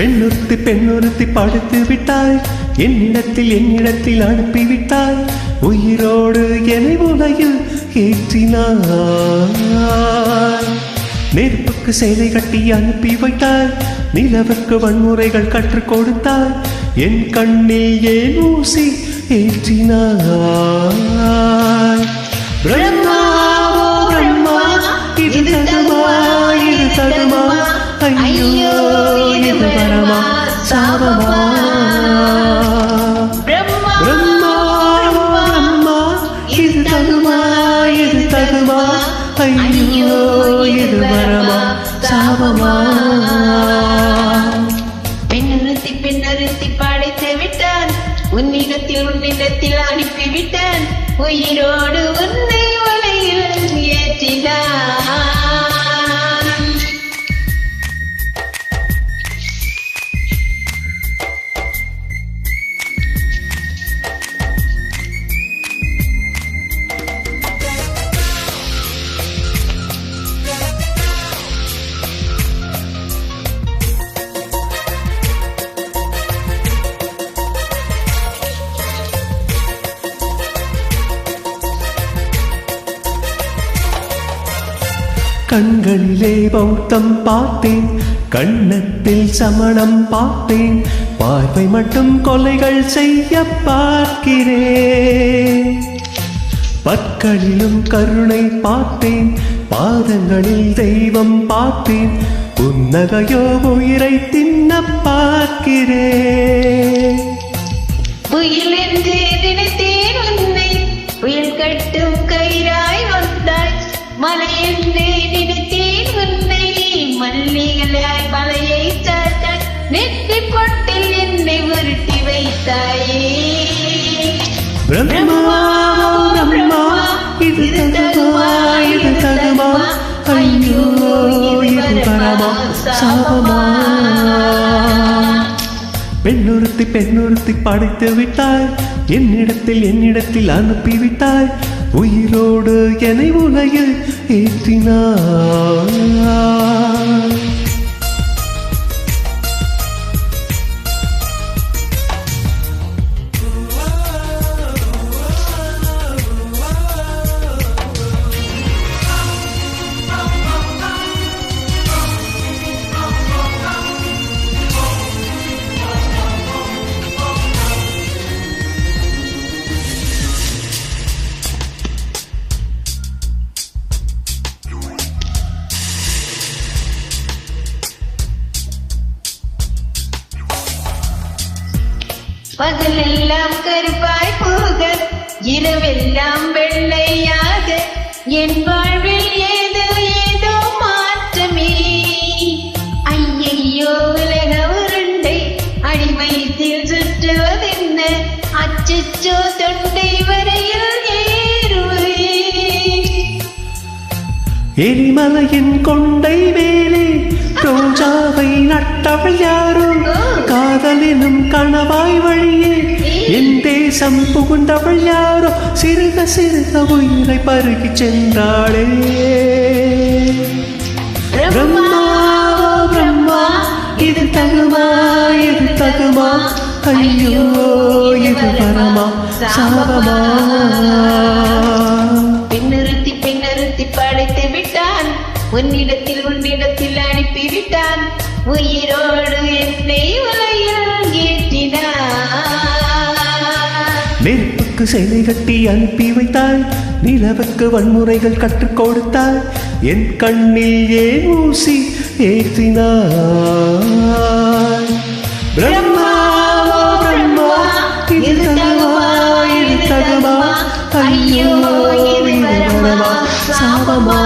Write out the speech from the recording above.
பெண்ணொருத்தி பெண்ணுறுத்தி படுத்து விட்டாய். என்னிடத்தில் என்னிடத்தில் அனுப்பிவிட்டாய் உயிரோடு என்னை உலகில் ஏற்றினாய். நெருப்புக்கு சேலை கட்டி அனுப்பி வைத்தாய். நிலவுக்கு வன்முறைகள் கற்றுக் கொடுத்தாய். என் கண்ணில் ஏன் ஊசி ஏற்றினாய்? பிரம்மா பிரம்மா இது தருமா இது தருமா? ஐயோ. வரமா சாபமா? பிரம்மா பிரம்மா இது தகுமா இது தகுமா ஐயோ இது வரமா? சாபமா? பெண்ணறுத்தி பெண்ணறுத்தி படைத்து விட்டான். உன்னிடத்தில் உன்னிடத்தில் அனுப்பி விட்டான். உயிரோடு உன்னை உலகில் ஏற்றினான். கண்களிலே பௌத்தம் பார்த்தேன் கண்ணத்தில் சமணம் பார்த்தேன் பார்வை மட்டும் கொலைகள் செய்ய பார்க்கிறேன். பற்களிலும் கருணை பார்த்தேன் பாதங்களில் தெய்வம் பார்த்தேன் புன்னகையோ உயிரை தின்ன பார்க்கிறேன். பிரம்மா பிரம்மா இது தகுமா இது தகுமா ஐயோ இது வரமா சாபமா பெண்ணுறுத்தி பெண்ணுறுத்தி படைத்து விட்டாய். என்னிடத்தில் என்னிடத்தில் அனுப்பிவிட்டாய். உயிரோடு என்னை உலகில் ஏற்றினாய். பகலெல்லாம் கருப்பாய் போக இரவெல்லாம் வெள்ளையாக என் வாழ்வில் ஏதோ ஏதோ மாற்றமே. ஐயையோ உலக உருண்டை அடிமைத்தில் சுற்றுவதென்ன அச்சோ தொண்டை வரையில் ஏறுவே எரிமலையின் கொண்டை மேலே ரோஜாவை நட்டவள் யாரோ? காதலினும் கணவாய் வழியே என் தேசம் புகுந்தவள் யாரோ? சிறுக சிறுக உயிரை பருகி சென்றாளே. பிரம்மா பிரம்மா இது தகுமா இது தகுமா? ஐயோ இது பரமா சாபமா? பெண்ணிறுத்தி பெண்ணிறுத்தி படைத்து விட்டான். உன்னிடத்தில் விட்டான் உயிரோடு என்னை உலகில் ஏற்றினான். நெருப்புக்கு சேலை கட்டி அனுப்பி வைத்தாள். நிலவுக்கு வன்முறைகள் கற்றுக் கொடுத்தாள். என் கண்ணில் ஏன் ஊசி ஏற்றினாள்? பிரம்மாவோ பிரம்மா இது தகுமா இது தகுமா? ஐயோ இது வரமா? சாபமா?